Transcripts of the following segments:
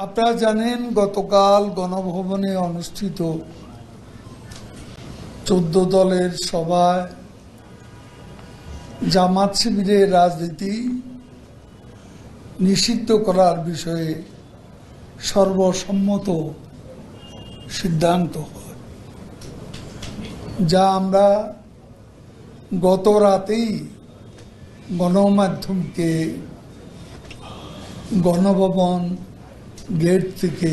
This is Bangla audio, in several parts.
আপনারা জানেন গতকাল গণভবনে অনুষ্ঠিত চোদ্দ দলের সভায় জামাত শিবিরের রাজনীতি নিষিদ্ধ করার বিষয়ে সর্বসম্মত সিদ্ধান্ত হয়, যা আমরা গত রাতেই গণমাধ্যমকে গণভবন গেট থেকে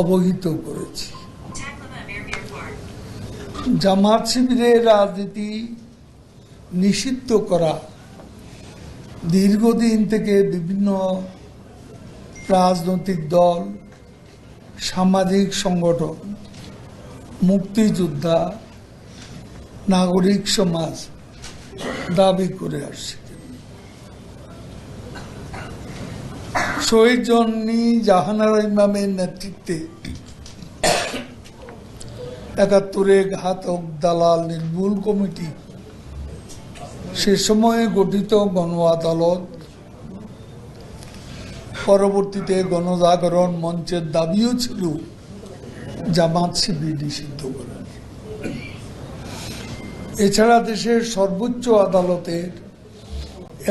অবহিত করেছি। জামাত শিবিরের রাজনীতি নিষিদ্ধ করা, দীর্ঘদিন থেকে বিভিন্ন রাজনৈতিক দল, সামাজিক সংগঠন, মুক্তিযোদ্ধা, নাগরিক সমাজ দাবি করে আসছে। শহীদ জন্নী জাহানারা ইমামের নেতৃত্বে একাত্তরে ঘাতক দালাল নির্মূল কমিটি। সে সময়ে গঠিত গণ আদালত পরবর্তীতে গণজাগরণ মঞ্চের দাবিও ছিল জামাত শিবির নিষিদ্ধ করার এছাড়া দেশের সর্বোচ্চ আদালতের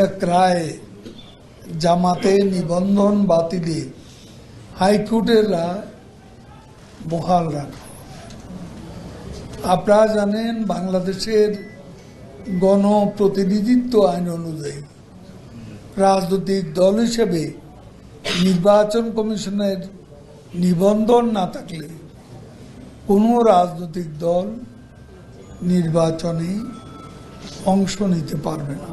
এক রায়ে জামাতে নিবন্ধন বাতিলে হাইকোর্টের রায় বহাল রাখা। আপনারা জানেন, বাংলাদেশের গণপ্রতিনিধিত্ব আইন অনুযায়ী রাজনৈতিক দল হিসেবে নির্বাচন কমিশনের নিবন্ধন না থাকলে কোনো রাজনৈতিক দল নির্বাচনে অংশ নিতে পারবে না।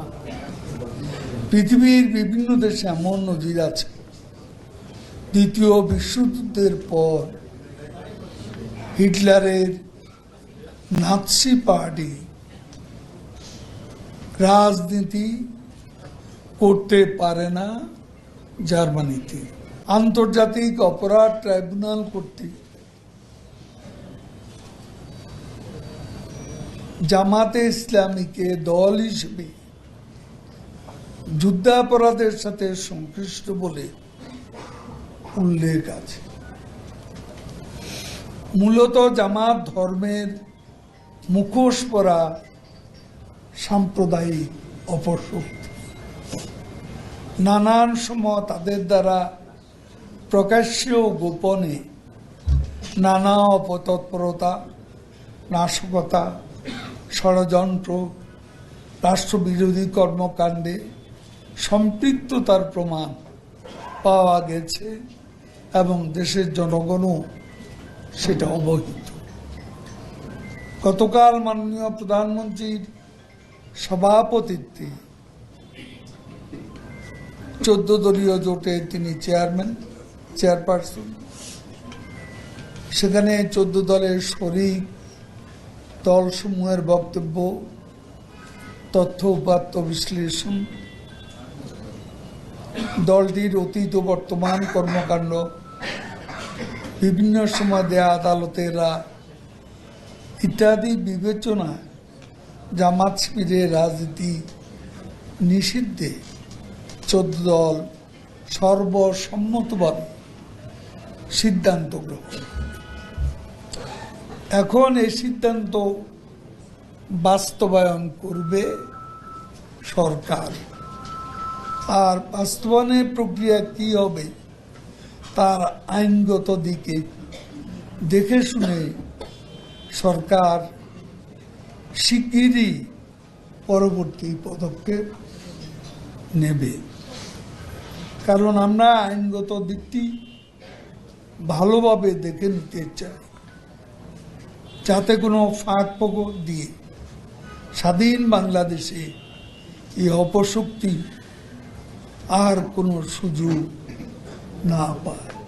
পৃথিবীর বিভিন্ন দেশে এমন নজির আছে। দ্বিতীয় বিশ্বযুদ্ধের পর হিটলারের নাৎসি পার্টি রাজনীতি করতে পারে না জার্মানিতে। আন্তর্জাতিক অপরাধ ট্রাইব্যুনাল কর্তৃক জামাতে ইসলামীকে দল হিসেবে যুদ্ধাপরাধের সাথে সংশ্লিষ্ট বলে উল্লেখ আছে। মূলত জামাত ধর্মের মুখোশ পরা সাম্প্রদায়িক অপশক্তি। নানান সময় তাদের দ্বারা প্রকাশ্য গোপনে নানা অপতৎপরতা, নাশকতা, ষড়যন্ত্র, রাষ্ট্রবিরোধী কর্মকাণ্ডে সম্পৃক্ততার প্রমাণ পাওয়া গেছে এবং দেশের জনগণও সেটা অবহিত। গতকাল মাননীয় প্রধানমন্ত্রীর সভাপতিত্বে চোদ্দ দলীয় জোটে তিনি চেয়ারম্যান, চেয়ারপারসন। সেখানে চোদ্দ দলের শরিক দলসমূহের বক্তব্য, তথ্য উপাত্ত বিশ্লেষণ দলটির অতীত ও বর্তমান কর্মকাণ্ড, বিভিন্ন সময় দেয়া আদালতের ইত্যাদি বিবেচনা জামাত শিবিরের রাজনীতি নিষিদ্ধে চোদ্দ দল সর্বসম্মতভাবে সিদ্ধান্ত গ্রহণ এখন এই সিদ্ধান্ত বাস্তবায়ন করবে সরকার। আর বাস্তবায়নের প্রক্রিয়া কি হবে, তার আইনগত দিকে দেখে শুনে সরকার শিগগিরই পরবর্তী পদক্ষেপ নেবে। কারণ আমরা আইনগত দিকটি ভালোভাবে দেখে নিতে চাই, যাতে কোনো ফাঁক ফোকর দিয়ে স্বাধীন বাংলাদেশে এই অপশক্তি আর কোনো সুযোগ না পায়।